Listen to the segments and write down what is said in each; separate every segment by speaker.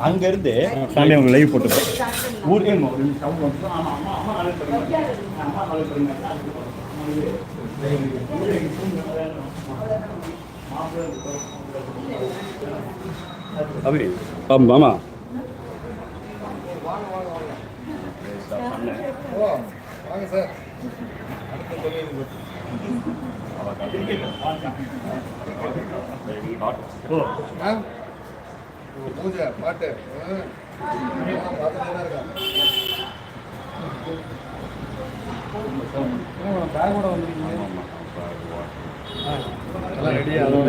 Speaker 1: அங்க இருந்து
Speaker 2: சாமி அவங்க லைவ் போட்டு
Speaker 1: ஊரே
Speaker 2: அப்படி ஆமாம் ஆமாம்
Speaker 3: வாங்க சார்? பூஜை பாட்டு ஆ. தான் பேக்கோட வந்துருக்கீங்க எல்லாம் ரெடியாக அதோட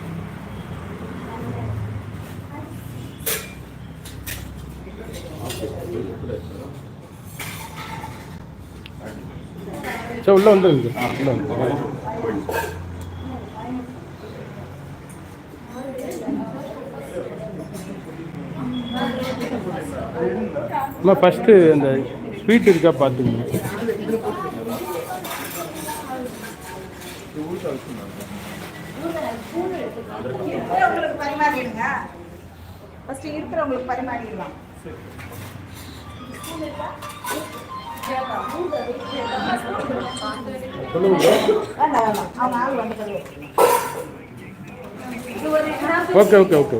Speaker 2: சரி உள்ளே வந்துருங்க உள்ளே வந்து. அம்மா ஃபஸ்ட்டு அந்த ஸ்வீட் இருக்கா பார்த்துங்க
Speaker 4: பரிமாறிடுங்க. இருக்கிறவங்களுக்கு பரிமாறிடலாம்.
Speaker 2: Okay okay okay.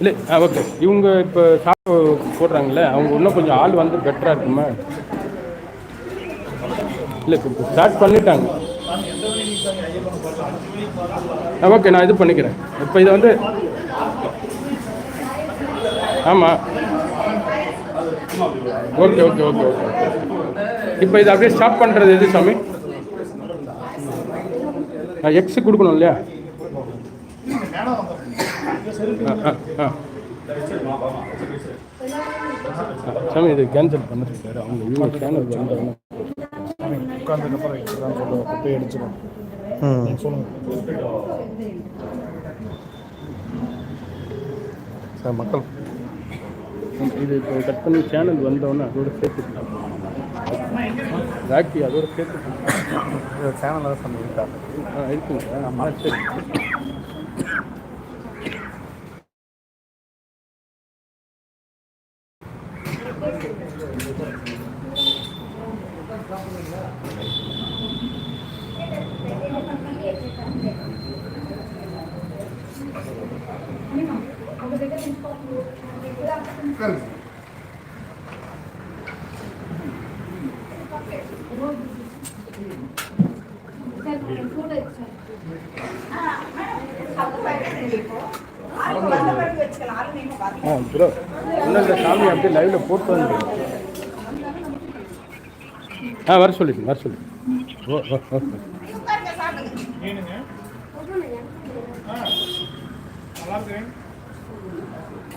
Speaker 2: இல்லை ஆ ஓகே. இவங்க இப்போ சாப்பிட போடுறாங்கல்ல அவங்க இன்னும் கொஞ்சம் ஆள் வந்து பெட்டராக இருக்குமா? இல்லை இப்போ ஸ்டார்ட் பண்ணிட்டாங்க. ஆ ஓகே நான் இது பண்ணிக்கிறேன். இப்போ இதை வந்து ஆமாம் ஓகே ஓகே ஓகே ஓகே இப்போ இதை அப்படியே ஸ்டாப் பண்ணுறது எது சாமி? எக்ஸ் கொடுக்கணும் இல்லையா? ஆ, ஆ, ஆ. சாமி இது கேன்சல் பண்ண சொல்லிட்டாரு அவங்க இவங்க சேனல் வந்தாங்க.
Speaker 3: குப்பையை அடிச்சிடும். சொல்லுங்க. மக்கள்
Speaker 2: இது இப்போ கட் பண்ணி சேனல் வந்தோடனே அதோட சேர்த்துக்கலாம் ராக்கி அதோட சேர்த்துக்கலாம்
Speaker 3: சேனலில் தான் பண்ணியிருக்கா
Speaker 2: ஆ இருக்குங்க. ஆமாம் சரி
Speaker 4: பிறகு வச்சுக்கலாம் ஆளு நீங்க பாருங்க
Speaker 2: ஆ ப்ரோ சாமி அப்படியே லைவ்ல போட்டு வந்து ஆ வர சொல்லிடுங்க வர சொல்லி. ஓ
Speaker 4: உட்காருங்க சாப்பிடுங்க.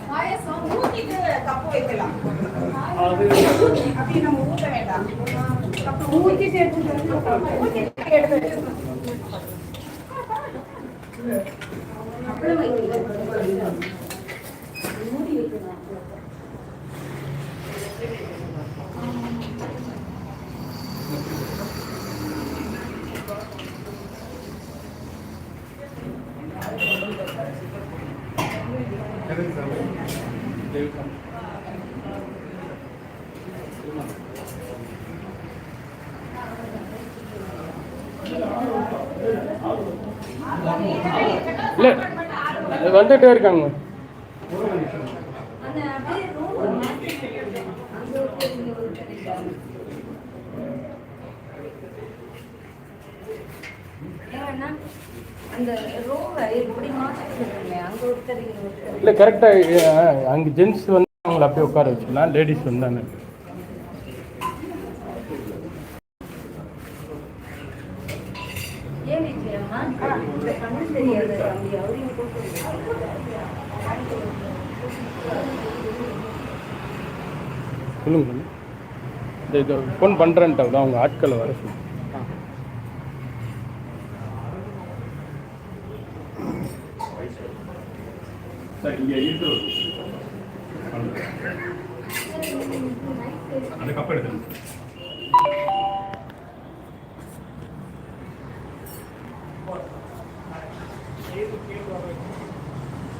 Speaker 4: பாயசம் ஊத்திட்டு கப்பு வைக்கலாம். அப்படி நம்ம ஊத்த வேண்டாம். கப்பு ஊத்திட்டு ஊத்திட்டு எடுத்து.
Speaker 2: இல்லை வந்துட்டே இருக்காங்க. இல்லை கரெக்டாக அங்கே ஜென்ஸ் வந்து அவங்கள அப்படியே உட்கார வச்சுக்கலாம். லேடிஸ்
Speaker 5: வந்தானே
Speaker 2: சொல்லுங்க. இந்த இது ஃபோன் பண்ணுறேன்ட்டு அவங்க ஆட்களை வர சொல்லுங்கள்
Speaker 1: சார் இங்கே இருக்கு அந்த கப் எடுத்துருங்க